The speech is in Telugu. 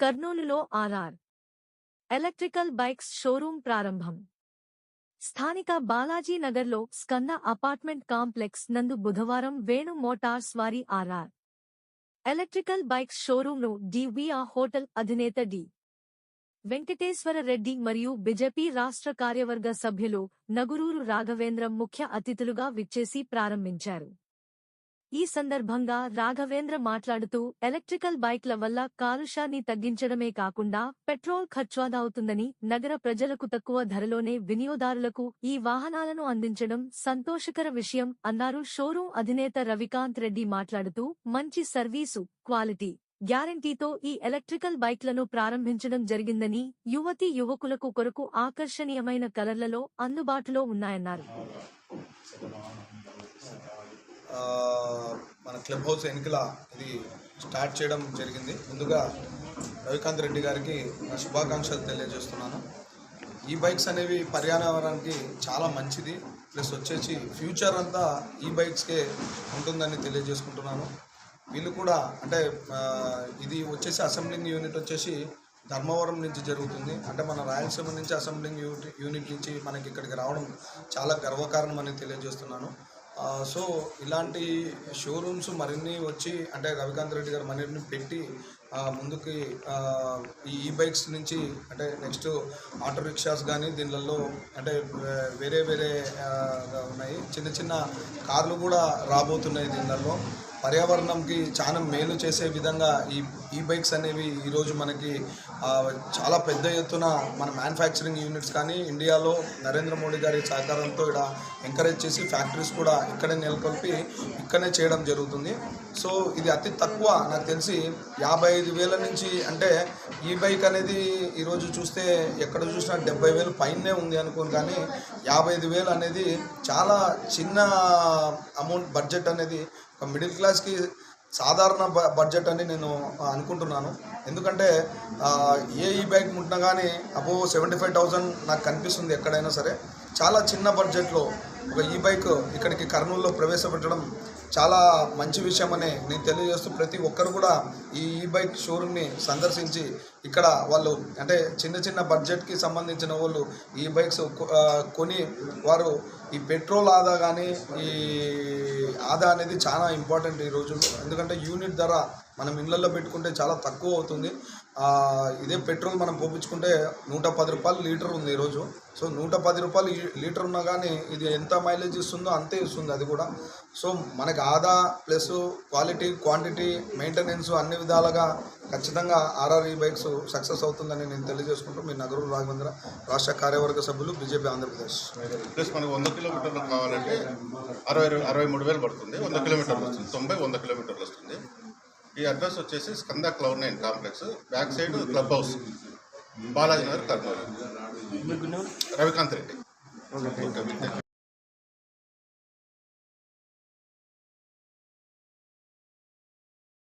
కర్నూలులో ఆర్ఆర్. ఎలక్ట్రికల్ బైక్స్ షోరూం ప్రారంభం. స్థానిక బాలాజీ నగర్లో స్కంద అపార్ట్మెంట్ కాంప్లెక్స్ నందు బుధవారం వేణు మోటార్స్ వారి ఆర్ఆర్. ఎలక్ట్రికల్ బైక్స్ షోరూంను డివిఆ హోటల్ అధినేత డి. వెంకటేశ్వర రెడ్డి మరియు బిజెపి రాష్ట్ర కార్యవర్గ సభ్యులు నగురూరు రాఘవేంద్రం ముఖ్య అతిథులుగా విచ్చేసి ప్రారంభించారు. ఈ సందర్భంగా రాఘవేంద్ర మాట్లాడుతూ ఎలక్ట్రికల్ బైక్ల వల్ల కాలుష్యాన్ని తగ్గించడమే కాకుండా పెట్రోల్ ఖర్చుదావుతుందని నగర ప్రజలకు తక్కువ ధరలోనే వినియోగదారులకు ఈ వాహనాలను అందించడం సంతోషకర విషయం అన్నారు. షోరూం అధినేత రవికాంత్ రెడ్డి మాట్లాడుతూ మంచి సర్వీసు క్వాలిటీ గ్యారంటీతో ఈ ఎలక్ట్రికల్ బైక్లను ప్రారంభించడం జరిగిందని యువతీ యువకులకు కొరకు ఆకర్షణీయమైన కలర్లలో అందుబాటులో ఉన్నాయన్నారు. మన క్లబ్ హౌస్ ఎన్నికల ఇది స్టార్ట్ చేయడం జరిగింది. ముందుగా రవికాంత్ రెడ్డి గారికి నా శుభాకాంక్షలు తెలియజేస్తున్నాను. ఈ బైక్స్ అనేవి పర్యావరణానికి చాలా మంచిది. ప్లస్ వచ్చేసి ఫ్యూచర్ అంతా ఈ బైక్స్కే ఉంటుందని తెలియజేసుకుంటున్నాను. వీళ్ళు కూడా అంటే ఇది వచ్చేసి అసెంబ్లింగ్ యూనిట్ వచ్చేసి ధర్మవరం నుంచి జరుగుతుంది. అంటే మన రాయలసీమ నుంచి అసెంబ్లింగ్ యూనిట్ యూనిట్ నుంచి మనకి ఇక్కడికి రావడం చాలా గర్వకారణం అని తెలియజేస్తున్నాను. సో ఇలాంటి షోరూమ్స్ మరిన్ని వచ్చి అంటే రవికాంత్ రెడ్డి గారు మరిన్ని పెట్టి ముందుకి ఈ ఈ బైక్స్ నుంచి అంటే నెక్స్ట్ ఆటో రిక్షాస్ కానీ దీనిలలో అంటే వేరే వేరే ఉన్నాయి. చిన్న చిన్న కార్లు కూడా రాబోతున్నాయి దీనిలలో. పర్యావరణంకి చాలా మేలు చేసే విధంగా ఈ ఈ బైక్స్ అనేవి ఈరోజు మనకి చాలా పెద్ద ఎత్తున మన మ్యానుఫ్యాక్చరింగ్ యూనిట్స్ కానీ ఇండియాలో నరేంద్ర మోడీ గారి సహకారంతో ఇక్కడ ఎంకరేజ్ చేసి ఫ్యాక్టరీస్ కూడా ఇక్కడే నెలకొల్పి ఇక్కడనే చేయడం జరుగుతుంది. సో ఇది అతి తక్కువ నాకు తెలిసి యాభై ఐదు వేల నుంచి అంటే ఈ బైక్ అనేది ఈరోజు చూస్తే ఎక్కడ చూసినా డెబ్బై వేలు పైనే ఉంది అనుకోను కానీ యాభై ఐదు వేలు అనేది చాలా చిన్న అమౌంట్ బడ్జెట్ అనేది ఒక మిడిల్ క్లాస్కి సాధారణ బ- బడ్జెట్ అని నేను అనుకుంటున్నాను. ఎందుకంటే ఏ ఈ బైక్ ఉంటున్నా కానీ అబో సెవెంటీ ఫైవ్ థౌజండ్ నాకు కనిపిస్తుంది ఎక్కడైనా సరే. చాలా చిన్న బడ్జెట్లో ఒక ఈ బైక్ ఇక్కడికి కర్నూలులో ప్రవేశపెట్టడం చాలా మంచి విషయం అని నేను తెలియజేస్తూ ప్రతి ఒక్కరు కూడా ఈ ఈ బైక్ షోరూమ్ని సందర్శించి ఇక్కడ వాళ్ళు అంటే చిన్న చిన్న బడ్జెట్కి సంబంధించిన వాళ్ళు ఈ బైక్స్ కొని వారు ఈ పెట్రోల్ ఆదా కానీ ఈ ఆదా అనేది చాలా ఇంపార్టెంట్ ఈ రోజుల్లో. ఎందుకంటే యూనిట్ ధర మనం ఇళ్ళల్లో పెట్టుకుంటే చాలా తక్కువ అవుతుంది. ఇదే పెట్రోల్ మనం పోపించుకుంటే నూట పది రూపాయలు లీటర్ ఉంది ఈరోజు. సో నూట పది రూపాయలు లీటర్ ఉన్నా కానీ ఇది ఎంత మైలేజ్ ఇస్తుందో అంతే ఇస్తుంది అది కూడా. సో మనకి ఆదా ప్లస్ క్వాలిటీ క్వాంటిటీ మెయింటెనెన్స్ అన్ని విధాలుగా ఖచ్చితంగా ఆర్ఆర్ఈ బైక్స్ సక్సెస్ అవుతుందని నేను తెలియజేసుకుంటూ మీ నగరు రాఘవేంద్ర రాష్ట్ర కార్యవర్గ సభ్యులు బీజేపీ ఆంధ్రప్రదేశ్. ప్లస్ మనకు వంద కిలోమీటర్లు కావాలంటే అరవై అరవై మూడు వేలు పడుతుంది. వంద కిలోమీటర్లు వస్తుంది. తొంభై వంద కిలోమీటర్లు వస్తుంది. ఈ అడ్రస్ వచ్చేసి Skanda cloud nine complex back side club house. Balaji Nagar Kurnool. Ravikanth Reddy. Okay